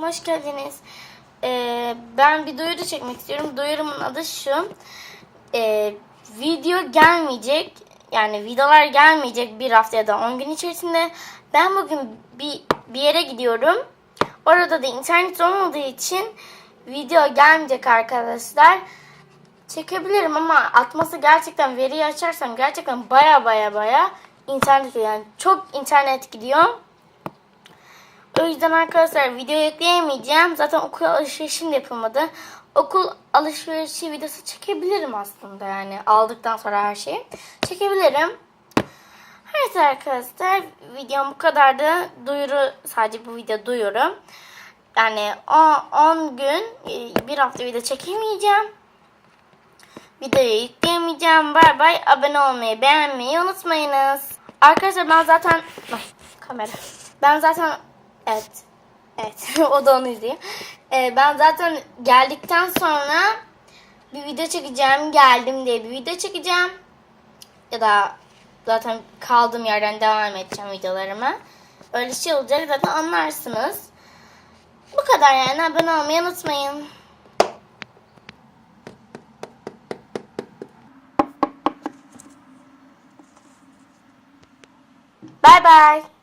Hoş geldiniz. Ee, ben bir duyuru çekmek istiyorum. Duyurumun adı şu. Ee, video gelmeyecek. Yani videolar gelmeyecek bir hafta ya da 10 gün içerisinde. Ben bugün bir, bir yere gidiyorum. Orada da internet olmadığı için video gelmeyecek arkadaşlar. Çekebilirim ama atması gerçekten veriyi açarsam gerçekten baya baya baya internet. Yani çok internet gidiyor. O yüzden arkadaşlar video yükleyemeyeceğim. Zaten okul alışverişim de yapılmadı. Okul alışverişi videosu çekebilirim aslında yani aldıktan sonra her şeyi. Çekebilirim. Evet arkadaşlar videom bu kadardı. Duyuru sadece bu video duyuru. Yani 10 gün e, bir hafta video çekemeyeceğim. Videoyu yükleyemeyeceğim. Bay bay. Abone olmayı, beğenmeyi unutmayınız. Arkadaşlar ben zaten... Ay, kamera. Ben zaten... Evet. Evet. o da onu izliyor. Ee, ben zaten geldikten sonra bir video çekeceğim. Geldim diye bir video çekeceğim. Ya da zaten kaldığım yerden devam edeceğim videolarıma. Öyle şey olacak zaten anlarsınız. Bu kadar yani. Abone olmayı unutmayın. Bye bye.